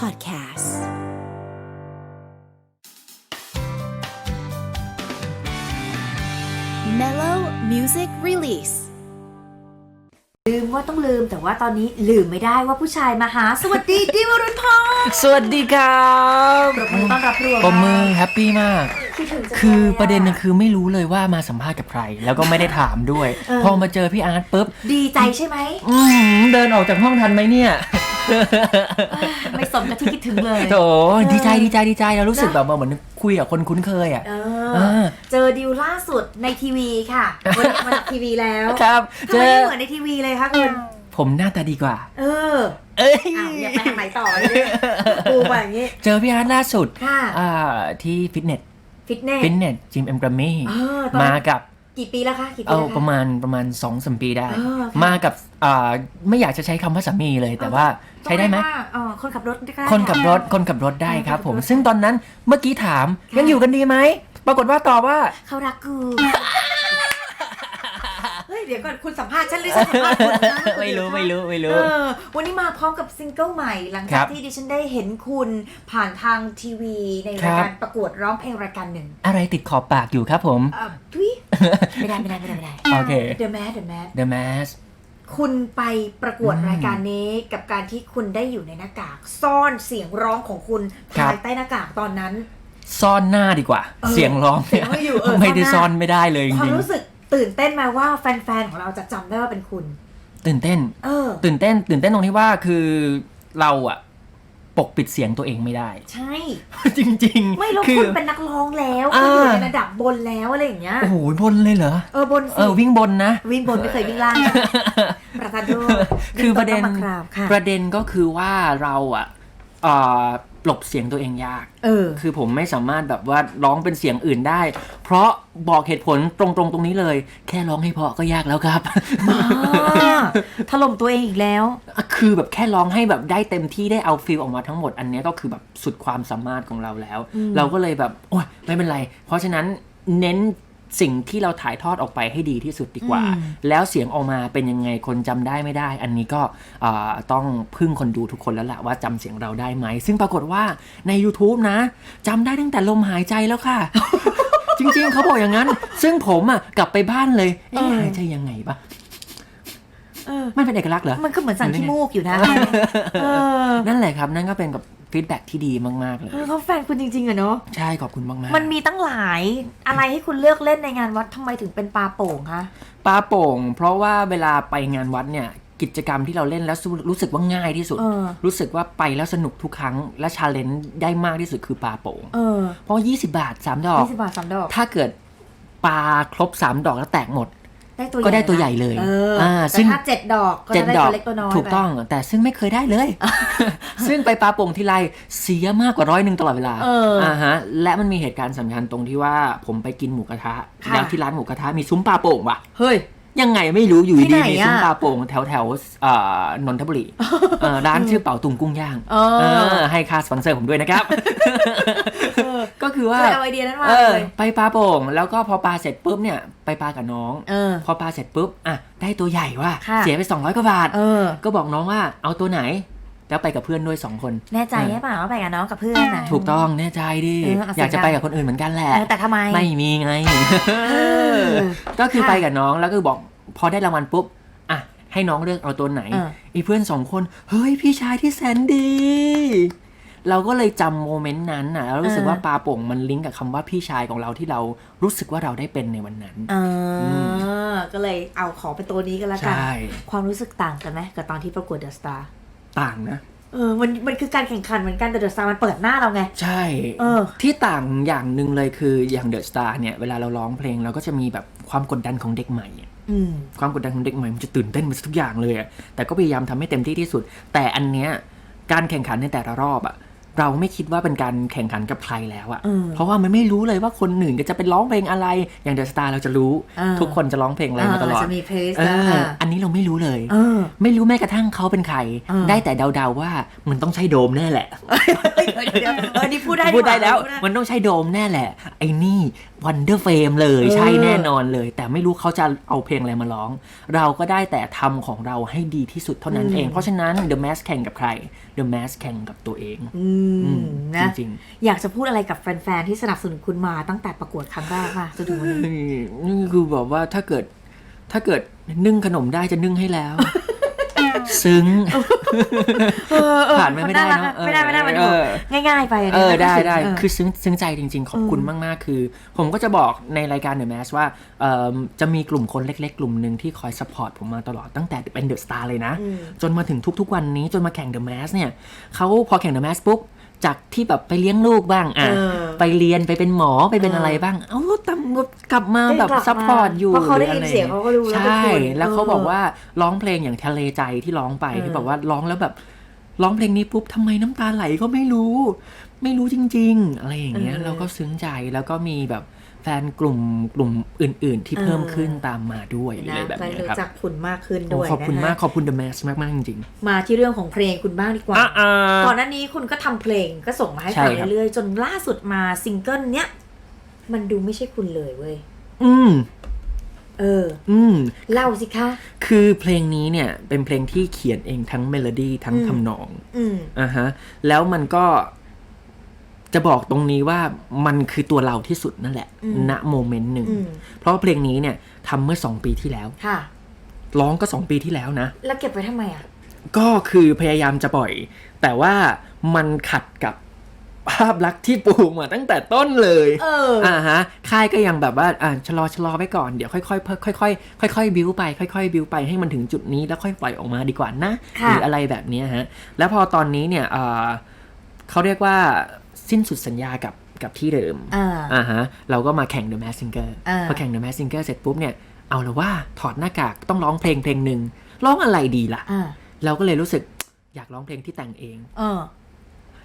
Podcast Mellow Music Release ลืมว่าต้องลืมแต่ว่าตอนนี้ลืมไม่ได้ว่าผู้ชายมาหา สวัสดี ดิวอรุณพรสวัสดีครับปรบมือต้อนรับรวมปมมือแฮปปี้มาก คิดถึงจังลยคือประเด็นนะคือไม่รู้เลยว่ามาสัมภาษณ์กับใคร แล้วก็ไม่ได้ถามด้วยเออพอมาเจอพี่อาร์ตปุ๊บดีใจใช่ไหม อืมเดินออกจากห้องทันไหมเนี่ย ไม่สมกับที่คิดถึงเลยโถดีใจดีใจดีใจเรารู้สึกแบบว่าเหมือนคุยกับคนคุ้นเคยอะเอเอออเจอดิวล่าสุดในทีวีค่ะวันนี้มาจากทีวีแล้วครับทำเจไมอไม่เหมือนในทีวีเลยคะคุณผมหน้าตาดีกว่า เออ เอ้ยอ้าวอยากไปทางไหนต่อเลยปูไปอย่างนี้ เจอพี่อาร์ตล่าสุดค่ะอ่าที่ฟิตเนส ฟิตเนส ฟิตเนสจิมเอ็มกรมมี่เออตอนมากับกี่ปีแล้วคะกี่ปีเอาแล้วคะประมาณประมาณสองสามปีได้เออค่ะมากับ อ่าไม่อยากจะใช้คำว่าสามีเลยแต่ว่าใช้ได้ไหม ต้องเรียกว่าเออคนขับรถก็ได้คนขับรถคนขับรถได้ครับผมคนขับรถซึ่งตอนนั้นเมื่อกี้ถามยังอยู่กันดีไหม ปรากฏว่าตอบว่า เขารักกูเฮ้ยเดี๋ยวก่อนคุณสัมภาษณ์ฉันหรือฉันสัมภาษณ์คุณนะ ไม่รู้ไม่รู้ไม่เอรู้อวันนี้มาพร้อมกับซิงเกิลใหม่ หลังครัจากบที่ดิฉันได้เห็นคุณผ่านทางทีวีในครัรายบการประกวดร้องเพลงรายการหนึ่งอะไรติดขอบปากอยู่ครับผม เอ่อทุย ไม่ได้ไม่ได้ไม่ได้ไม่ได้ โอเค The Mad The Mad The Mask คุณไปประกวดอืมรายการนี้กับการที่คุณได้อยู่ในหน้ากาก ซ่อนเสียงร้องของคุณครับภายใต้หน้ากากตอนนั้น ซ่อนหน้าดีกว่าเออเสียงร้องเสียงไม่อยู่เออไม่ได้ซ่ซ่ออนนหน้าไม่ได้เลยจความริงรู้สึกตื่นเต้นไหมว่าแฟนๆของเราจะจำได้ว่าเป็นคุณๆตื่นเต้น เออ ตื่นเต้น ตื่นเต้นตรงที่ว่าคือเราอะ ปกปิดเสียงตัวเองไม่ได้ ใช่ จริงๆไม่แล้วคืคุณเป็นนักร้องแล้วอ่าคุณอยู่ในระดับบนแล้วอะไรอย่างเงี้ยโอ้โหบนเลยเหรอเออบนเอสิอวิ่งบนนะ วิ่งบนไม่เคยวิ่งล่างประธานโทษคือประเด็นวิ่งต้นต้องมากราบค่ะประเด็นก็คือว่าเราอะ เอ่อหลบเสียงตัวเองยาก เออ คือผมไม่สามารถแบบว่าร้องเป็นเสียงอื่นได้ เพราะบอกเหตุผลตรงๆตรงนี้เลย แค่ร้องให้เพราะก็ยากแล้วครับ มาถล่มตัวเองอีกแล้ว คือแบบแค่ร้องให้แบบได้เต็มที่ได้เอาฟิลออกมาทั้งหมดอันเนี้ยก็คือแบบสุดความสามารถของเราแล้วอืมเราก็เลยแบบโอ้ยไม่เป็นไร เพราะฉะนั้นเน้น สิ่งที่เราถ่ายทอดออกไปให้ดีที่สุดดีกว่า แล้วเสียงออกมาเป็นยังไงคนจำได้ไม่ได้ อันนี้ก็อ่าต้องพึ่งคนดูทุกคนแล้วแหละว่าจำเสียงเราได้ไหม ซึ่งปรากฏว่าใน YouTube นะจำได้ตั้งแต่ลมหายใจแล้วค่ะ จริง ๆ เขาบอกอย่างนั้น ซึ่งผมอะกลับไปบ้านเลยเอ๊ะเออหายใจยังไงปะเออมันเป็นเอกลักษณ์เหรอ มันก็เหมือนสั่งขี้มูกอยู่นะเออนั่นแหละครับ นั่นก็เป็นกับ ฟีดแบ็ที่ดีมากๆเลยเออเขาแฟนคุณจริงๆอะเนาะใช่ขอบคุณมากๆ มันมีตั้งหลายอะไรให้คุณเลือกเล่นในงานวัดทำไมถึงเป็นปลาโป่งคะปลาโป่ง เพราะว่าเวลาไปงานวัดเนี่ยกิจกรรมที่เราเล่นแล้วรู้สึกว่าง่ายที่สุดเออรู้สึกว่าไปแล้วสนุกทุกครั้งและชาเลนจ์ได้มากที่สุดคือปลาโป่งเออเพราะว่า20 บาท 3 ดอกยี่สิบบาทสามดอก ถ้าเกิดปลาครบ 3 ดอกแล้วแตกหมด ได้ตัวก็ได้ตัวนะใหญ่เลยเอออ่าแต่ซึ่งถ้าเจ็ดดอกก็เจ็จะดได้ดอกตัวเล็กตัวน้อยถูกไปต้อง แต่ซึ่งไม่เคยได้เลย ซึ่งไปปลาโป่งทีไรเสียมากกว่าร้อยหนึ่งตลอดเวลาเอออ่ฮะ และมันมีเหตุการณ์สำคัญตรงที่ว่าผมไปกินหมูกระทะค่ะแล้วที่ร้านหมูกระทะมีซุ้มปลาโป่งว่ะ เฮ้ยยังไงไม่รู้อยู่ที่ดีไหนๆมีอะซุ้มปลาโป่งแถวแถวๆเอ่อนนทบุรีเอ่อร้านชื่อเป่าตุงกุ้งย่างเอเอออให้ค่าสปอนเซอร์ผมด้วยนะครับเออก็ คือว่าเคยเอาไอเดียนั้นมาเออเลยไปปลาโป่ง แล้วก็พอปลาเสร็จปุ๊บเนี่ยไปปลากับน้องเออพอปลาเสร็จปุ๊บอะได้ตัวใหญ่ว่ะค่ะเสียไป 200กว่าบาทเออก็บอกน้องว่าเอาตัวไหนแล้วไปกับเพื่อนด้วยสองคน แน่ใจใช่ป่ะว่าไปกับน้องกับเพื่อนนะถูกต้องแน่ใจดิเออเอาอยากจะเสียงดังไปกับคนอื่นเหมือนกันแหละเออแต่ทำไมไม่มีไงอก็คือค่ะไปกับน้องแล้วก็บอก พอได้รางวัลปุ๊บอะให้น้องเลือกเอาตัวไหนเอออีเพื่อนสองคน เฮ้ยพี่ชายที่แสนดี เราก็เลยจำโมเมนต์นั้นน่ะแล้วรู้สึกว่าปลาโป่งมันลิงก์กับคำว่าพี่ชายของเราที่เรารู้สึกว่าเราได้เป็นในวันนั้นเออก็เลยเอาขอเป็นตัวนี้กันแล้วกันใช่ความรู้สึกต่างกันไหมกับตอนที่ประกวดเดอะสตาร์ต่างนะเออมันมันคือการแข่งขันเหมือนกันแต่เดอะสตาร์มันเปิดหน้าเราไง ใช่เออที่ต่างอย่างหนึ่งเลยคืออย่างเดอะสตาร์เนี่ยเวลาเราร้องเพลงเราก็จะมีแบบความกดดันของเด็กใหม่อะอืมความกดดันของเด็กใหม่มันจะตื่นเต้นมันทุกอย่างเลยอะแต่ก็พยายามทำให้เต็มที่ที่สุด แต่อันเนี้ยการแข่งขันในแต่ละรอบอะ เราไม่คิดว่าเป็นการแข่งขันกับใครแล้วอะเออเพราะว่ามันไม่รู้เลยว่าคนหนึ่งจะเป็นร้องเพลงอะไร อย่างเดอะสตาร์เราจะรู้เออทุกคนจะร้องเพลงอะไรมาตลอดจะมีเพลย์เอนะออันนี้เราไม่รู้เลยเออไม่รู้แม้กระทั่งเขาเป็นใครเออได้แต่เดาๆว่ามันต้องใช่โดมแน่แหละเดี๋ยวเดี๋ยวเออนี่พูดได้พูดได้แล้วพูมันต้องใช่โดมแน่แหละ ไอ้นี่ Wonder Fame เลยเออใช่แน่นอนเลย แต่ไม่รู้เขาจะเอาเพลงอะไรมาร้อง เราก็ได้แต่ทำของเราให้ดีที่สุดเท่านั้นเอง เพราะฉะนั้น The Mask แข่งกับใคร The Mask แข่งกับตัวเองอือืมมนะจริงอยากจะพูดอะไรกับแฟน ๆ ที่สนับสนุนคุณมาตั้งแต่ประกวดครั้งแรกมาจนถึงวันนี้นี่นี่คือแบบว่าถ้าเกิดถ้าเกิดนึ่งขนมได้จะนึ่งให้แล้ว ซึ้งเออเออผ่านไม่ได้รัเนกอะไม่ได้ไม่ได้มันเออง่ายๆไปนเอนี้อมันก็ได้ถึงได้เออคือซึ้งซึ้งใจจริง ๆ ขอบคุณมากๆ คือ ผมก็จะบอกในรายการ The Mask ว่าเอิ่มจะมีกลุ่มคนเล็ก ๆ กลุ่มหนึ่งที่คอยสปอร์ตผมมาตลอดตั้งแต่เป็นเดอะสตาร์เลยนะอืมจนมาถึงทุกๆวันนี้จนมาแข่ง The Mask เนี่ยเขาพอแข่ง The Mask ปุ๊บ จากที่แบบไปเลี้ยงลูกบ้างอะเออไปเรียนไปเป็นหมอไปเป็นเออออะไรบ้าง เอ้ากลับกลับมาแบบกลับมาซัพพอร์ตอยู่เพราะเขาได้ยินหรืออะรเสียงเขาก็รู้แล้วเป็นใช่คุณแล้วเขาเออบอกว่าร้องเพลงอย่างทะเลใจที่ร้องไปเออที่แบบว่าร้องแล้วแบบร้องเพลงนี้ปุ๊บทำไมน้ำตาไหลก็ไม่รู้ ไม่รู้จริง ๆ อะไรอย่างเงี้ยเราก็ซึ้งใจแล้วก็มีแบบ แฟนกลุ่มกลุ่มอื่น ๆ ที่เพิ่มขึ้นตามมาด้วยนะอะไรแบบได้เนี้ยรู้ครับจักคุณมากขึ้นโอ้ด้วยขอบคุณนะฮะมากขอบคุณ The Mask มาก ๆ จริง มาที่เรื่องของเพลงคุณบ้างดีกว่าๆอ่าก่อนหน้านี้คุณก็ทำเพลงก็ส่งมาให้ใช่ฟังครับเรื่อย ๆ จนล่าสุดมาซิงเกิลเนี้ยมันดูไม่ใช่คุณเลยเว้ยอืมเออ อืม เล่าสิคะ คือเพลงนี้เนี่ย เป็นเพลงที่เขียนเองทั้งเมโลดี้ทั้งอืมทำนอง อืมอ่าฮะ แล้วมันก็ จะบอกตรงนี้ว่ามันคือตัวเราที่สุดนั่นแหละอืมณโมเมนต์หนึ่งอืมเพราะว่าเพลงนี้เนี่ยทำเมื่อสองปีที่แล้วค่ะร้องก็สองปีที่แล้วนะ แล้วเก็บไว้ทำไมอะ ก็คือพยายามจะปล่อย แต่ว่ามันขัดกับภาพลักษณ์ที่ปลูกมาตั้งแต่ต้นเลย เออ อ่าฮะ ค่ายก็ยังแบบว่า อ่าชะลอชะลอไว้ก่อน เดี๋ยวค่อยๆค่อยๆค่อยๆบิวไป ค่อยๆบิวไปให้มันถึงจุดนี้แล้วค่อยปล่อยออกมาดีกว่านะค่ะหรืออะไรแบบเนี้ยฮะ แล้วพอตอนนี้เนี่ยอ่าเขาเรียกว่า สิ้นสุดสัญญากับกับที่เดิมอ่าอ่าฮะเราก็มาแข่ง The Mask Singer อ่าพอแข่ง The Mask Singer เสร็จปุ๊บเนี่ยเอาละว่าถอดหน้ากากต้องร้องเพลงเพลงหนึ่งร้องอะไรดีล่ะอ่าเราก็เลยรู้สึกอยากร้องเพลงที่แต่งเองเออ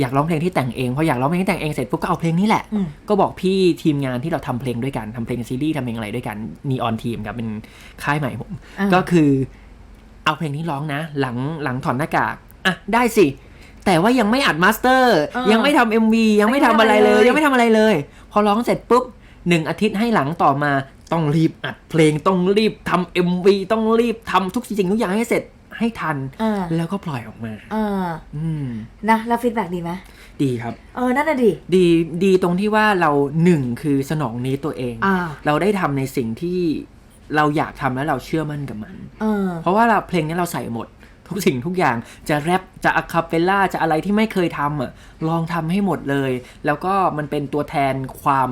อยากร้องเพลงที่แต่งเองพออยากร้องเพลงที่แต่งเองเสร็จปุ๊บก็เอาเพลงนี้แหละอืมก็บอกพี่ทีมงานที่เราทำเพลงด้วยกันทำเพลงซีรีส์ทำเพลงอะไรด้วยกันนีออนทีมครับเป็นค่ายใหม่ผมอ่าก็คือ เอาเพลงนี้ร้องนะ หลังหลังถอดหน้ากากอะได้สิ แต่ว่ายังไม่อัดมาสเตอร์เออยังไม่ทำเอ็มวียังไม่ทำอะไรเลย ยังไม่ทำอะไรเลย พอร้องเสร็จปุ๊บหนึ่งอาทิตย์ให้หลังต่อมาต้องรีบอัดเพลงต้องรีบทำเอ็มวีต้องรีบทำทุกสิ่งทุกอย่างให้เสร็จให้ทันเออแล้วก็ปล่อยออกมาเอออืมนะแล้วฟีดแบ็ดีไหมดีครับเออนั่นน่ะดิดีดีตรงที่ว่าเราหนึ่งคือสนองนี้ตัวเองอ่าเราได้ทำในสิ่งที่เราอยากทำแล้วเราเชื่อมั่นกับมันเออเพราะว่าเราเพลงนี้เราใส่หมด ทุกสิ่งทุกอย่างจะแรปจะอะคาเปล่าจะอะไรที่ไม่เคยทำอะลองทำให้หมดเลย แล้วก็มันเป็นตัวแทนความ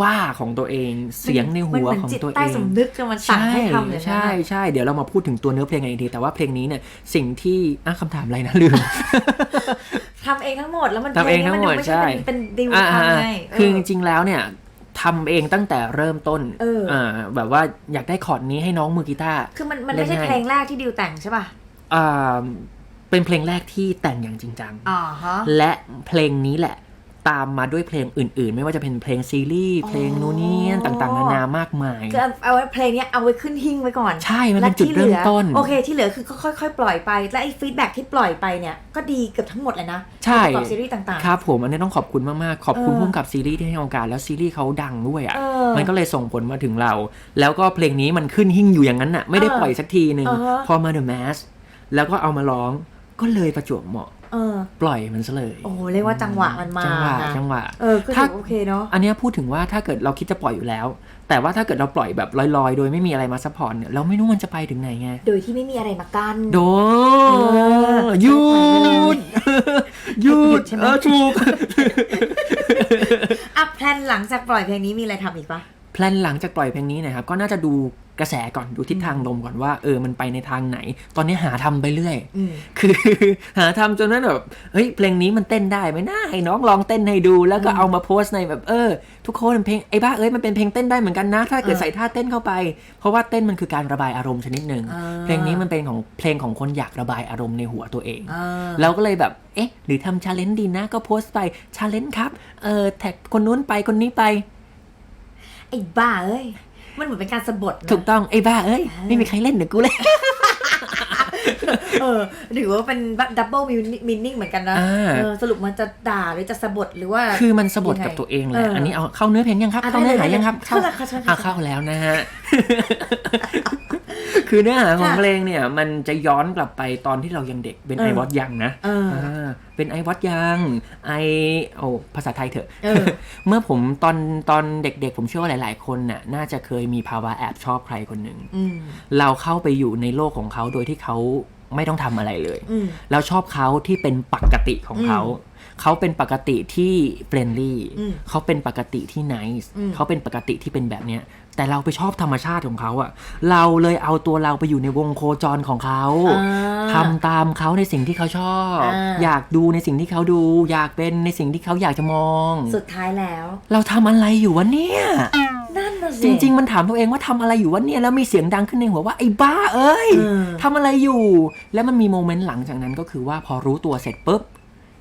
บ้าของตัวเอง เสียงในหัวมันเหมือนของจิตตัวเอใต้งสำนึกจะมันสั่งให้ทำเลยนะใช่ใช่เดี๋ยวเรามาพูดถึงตัวเนื้อเพลงกันอีกที แต่ว่าเพลงนี้เนี่ยสิ่งที่อะคำถามอะไรนะลืมทำเองทั้งหมดแล้วมันทำเองทั้งหมดพลนี้นใช่ไม่ใช่เป็นเป็นดิวอ่าทำไงคือเจริงๆแล้วเนี่ยทำเองตั้งแต่เริ่มต้นเอออ่าแบบว่าอยากได้คอร์ดนี้ให้น้องมือกีตาร์ คือมันมันไม่ใช่เล่นง่ายเพลงแรกที่ดิวแต่งใช่ป่ะอ่า เป็นเพลงแรกที่แต่งอย่างจริงจังอ่าฮะและเพลงนี้แหละตามมาด้วยเพลงอื่นๆ ไม่ว่าจะเป็นเพลงซีรีส์เพลงนูนนี่ต่างๆนานามากมายคือเอาไว้เพลงเนี้ยเอาไว้ขึ้นหิ้งไว้ก่อน ใช่ มันเป็นและที่จุดเริ่มต้นหลือโอเคที่เหลือคือก็ค่อยๆ ปล่อยไป และไอ้ฟีดแบ็ที่ปล่อยไปเนี่ย ก็ดีเกือบทั้งหมดเลยนะใช่ประกอบซีรีส์ต่างๆ ครับผมอันนี้ต้องขอบคุณมากๆ ขอบคุณเออพุ่มกับซีรีส์ที่ให้โอกาสแล้วซีรีส์เขาดังด้วยเออะ่ะอมันก็เลยส่งผลมาถึงเรา แล้วก็เพลงนี้มันขึ้นหิ้งอยู่อย่างนั้นน่ะไม่ได้เออปล่อยสักทีหนึ่งอ่าฮะพอมา The Mask แล้วก็เอามาร้องก็เลยประจวบเหมาะเออ ปล่อยมันซะเลยโอ้โหเรียกว่าจังหวะมันมาจังหวะนะจังหวะ เออก็ถ้าถือโอเคเนาะ อันเนี้ยพูดถึงว่าถ้าเกิดเราคิดจะปล่อยอยู่แล้ว แต่ว่าถ้าเกิดเราปล่อยแบบลอยๆ โดยไม่มีอะไรมาซัพพอร์ตเนี่ยเราไม่รู้มันจะไปถึงไหนไง โดยที่ไม่มีอะไรมากั้น โดอหยุดหยุหยุดดใช่ไหม เออถูกอะแพลนหลังจากปล่อยเพลงนี้มีอะไรทำอีกปะ แพลนหลังจากปล่อยเพลงนี้นะครับก็น่าจะดูกระแสก่อนดูทิศทางลมก่อนว่าเออมันไปในทางไหน ตอนนี้หาทำไปเรื่อยอืมคือหาทำจนนั้นแบบเฮ้ยเพลงนี้มันเต้นได้ไหมน่าให้น้องลองเต้นให้ดู แล้วก็เอามาโพสต์ในแบบเออ ทุกคนเพลงไอ้บ้าเอ้ยมันเป็นเพลงเต้นได้เหมือนกันนะ ถ้าเกิดเออใส่ท่าเต้นเข้าไป เพราะว่าเต้นมันคือการระบายอารมณ์ชนิดหนึ่งอ่าเพลงนี้มันเป็นของเพลงของคนอยากระบายอารมณ์ในหัวตัวเองเออเราก็เลยแบบเอ๊ะ หรือทำชาเลนจ์ดีนะก็โพสต์ไปชาเลนจ์ครับเออแท็กคนนู้นไปคนนี้ไปไอ้บ้าเอ้ย มันเหมือนเป็นการสะบดนะ ถูกต้องไอ้บ้าเอ้ยอ่าไม่มีใครเล่นเดี๋ยวกูเล่นเออหรือว่าเป็นดับเบิลมินนิ่งเหมือนกันนะอ่าเออสรุปมันจะด่าหรือจะสะบดหรือว่า คือมันสะบดยังไงกับตัวเองแหเอละออัอันนี้เอาเข้าเนื้อเพลงยังครับ อะเข้าเนื้อหาได้เลยยังครับเข้าแล้วค่ะเชิญค่ะอะเข้าแล้วนะฮะ คือเนื้อหาของค่ะเพลงเนี่ย มันจะย้อนกลับไปตอนที่เรายังเด็กเป็นเอไออวอตยังนะเอออ่าเป็นไอวอตยังไอโอ้ภาษาไทยเถอะเออเมื่อผมตอนตอนเด็กๆ ผมเชื่อว่าหลายๆ คนน่ะน่าจะเคยมีภาวะแอบชอบใครคนหนึ่งอืมเราเข้าไปอยู่ในโลกของเขาโดยที่เขาไม่ต้องทำอะไรเลยอืมแล้วชอบเขาที่เป็นปกติของเขาเขาเป็นปกติที่เฟรนลี่อืมเขาเป็นปกติที่ไนส์อืมเขาเป็นปกติที่เป็นแบบเนี้ย แต่เราไปชอบธรรมชาติของเขาอะเราเลยเอาตัวเราไปอยู่ในวงโคจรของเขาอ่าทำตามเขาในสิ่งที่เขาชอบอ่าอยากดูในสิ่งที่เขาดู อยากเป็นในสิ่งที่เขาอยากจะมอง สุดท้ายแล้ว เราทำอะไรอยู่วะเนี่ยนั่นน่ะสิจริง ๆ มันถามตัวเองว่าทำอะไรอยู่วะเนี่ยแล้วมีเสียงดังขึ้นในหัวว่าไอ้บ้าเอ้ยเออทำอะไรอยู่ แล้วมันมีโมเมนต์หลังจากนั้นก็คือว่าพอรู้ตัวเสร็จปุ๊บ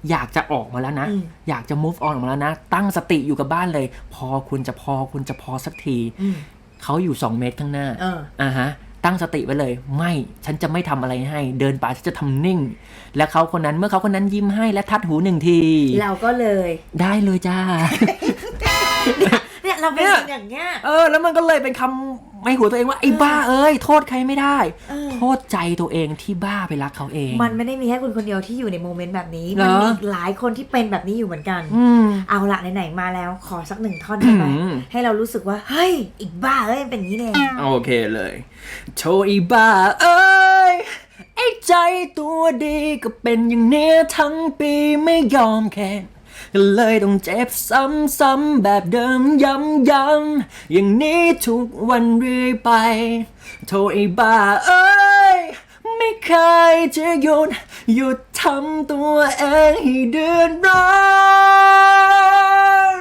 อยากจะออกมาแล้วนะอืมอยากจะ move on ออกมาแล้วนะ ตั้งสติอยู่กับบ้านเลย พอคุณจะพอคุณจะพอสักทีอืมเขาอยู่ 2 เมตรข้างหน้าเอออ่าฮะ ตั้งสติไว้เลย ไม่ ฉันจะไม่ทำอะไรให้ เดินไปฉันจะทำนิ่ง และเขาคนนั้นเมื่อเขาคนนั้นยิ้มให้และทัดหูหนึ่งที เราก็เลย ได้เลยจ้า เนี่ยเราเป็นเนี่ยคนอย่างเงี้ย เออ แล้วมันก็เลยเป็นคำ ไม่หัวตัวเองว่าไอ้บ้าเอ้ยโทษใครไม่ได้เออโทษใจตัวเองที่บ้าไปรักเขาเอง มันไม่ได้มีแค่คุณคนเดียวที่อยู่ในโมเมนต์แบบนี้เหรมัอมีอีกหลายคนที่เป็นแบบนี้อยู่เหมือนกันอืมเอาละไหนๆมาแล้วขอสักหนึ่งท่อนได้ไหมอืมให้เรารู้สึกว่าเฮ้ยอีกบ้าเอ้ยมันเป็นอย่างนี้เองโอเคเลยโชอีบ้าเอ้ยไอ้ใจตัวดีก็เป็นอย่างเนี้ยทั้งปีไม่ยอมแค่ ก็เลยต้องเจ็บซ้ำๆแบบเดิมย้ำๆอย่างนี้ทุกวันเรื่อยไป โทษไอ้บ้าเอ้ย ไม่เคยจะหยุด หยุดทำตัวเองให้เดือดร้อน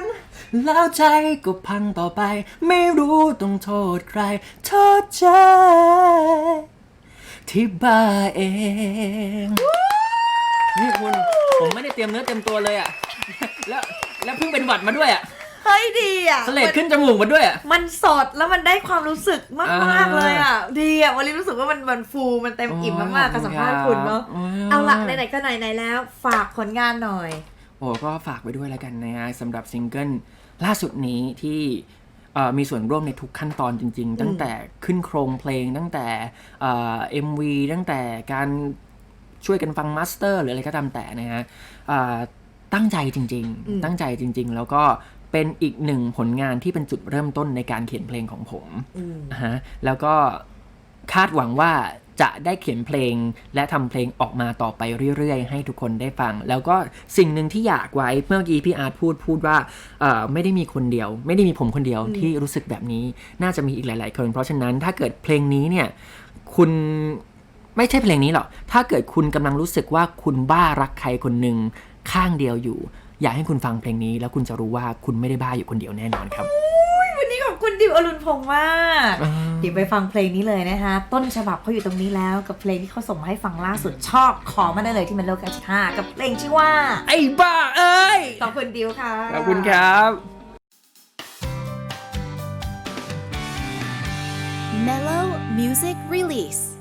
แล้วใจก็พังต่อไป ไม่รู้ต้องโทษใคร โทษใจที่บ้าเอง นี่คุณ ผมไม่ได้เตรียมเนื้อเต็มตัวเลยอะ แล้วแล้วเพิ่งเป็นหวัดมาด้วยอะเฮ้ยดีอะสเลดขึ้นจมูกมาด้วยอะมันสดแล้วมันได้ความรู้สึกมากอ่มากาเลยอะ ดีอะวันนี้รู้สึกว่ามันมันฟูมันเต็มอิ่มมากๆกับสัมภาษณ์คุณเนาะโอ้ยเอาละไหนๆก็ไหนๆแล้ว ฝากผลงานหน่อย โอ้ก็ฝากไว้ด้วยแล้วกันนะฮะสำหรับซิงเกิลล่าสุดนี้ที่เอ่อมีส่วนร่วมในทุกขั้นตอนจริง ๆ ตั้งแต่ขึ้นโครงเพลงตั้งแต่เอ็มวีตั้งแต่การช่วยกันฟังมาสเตอร์หรืออะไรก็ตามแต่นะฮะเอ่อ ตั้งใจจริงอืมๆตั้งใจจริง ๆ แล้วก็เป็นอีกหนึ่งผลงานที่เป็นจุดเริ่มต้นในการเขียนเพลงของผมอืมอ่าฮะแล้วก็คาดหวังว่าจะได้เขียนเพลงและทำเพลงออกมาต่อไปเรื่อยๆ ให้ทุกคนได้ฟัง แล้วก็สิ่งหนึ่งที่อยากไว้เมื่อกี้พี่อาร์ตพูดพูดว่าเอ่อไม่ได้มีคนเดียว ไม่ได้มีผมคนเดียวที่รู้สึกแบบนี้ น่าจะมีอีกหลาย ๆ คน เพราะฉะนั้นถ้าเกิดเพลงนี้เนี่ยคุณไม่ใช่เพลงนี้หรอกถ้าเกิดคุณกำลังรู้สึกว่าคุณบ้ารักใครคนหนึ่ง ข้างเดียวอยู่ อยากให้คุณฟังเพลงนี้ แล้วคุณจะรู้ว่าคุณไม่ได้บ้าอยู่คนเดียวแน่นอนครับวันนี้ขอบคุณดิวอรุณพงษ์มากอ่าเดี๋ยวไปฟังเพลงนี้เลยนะคะ ต้นฉบับเขาอยู่ตรงนี้แล้วกับเพลงที่เขาส่งมาให้ฟังล่าสุดชอบขอมาได้เลยที่มันโลกาชากับเพลงชื่อว่า ไอ้บ้าเอ้ยขอบคุณดิวค่ะขอบคุณครับ Mellow Music Release.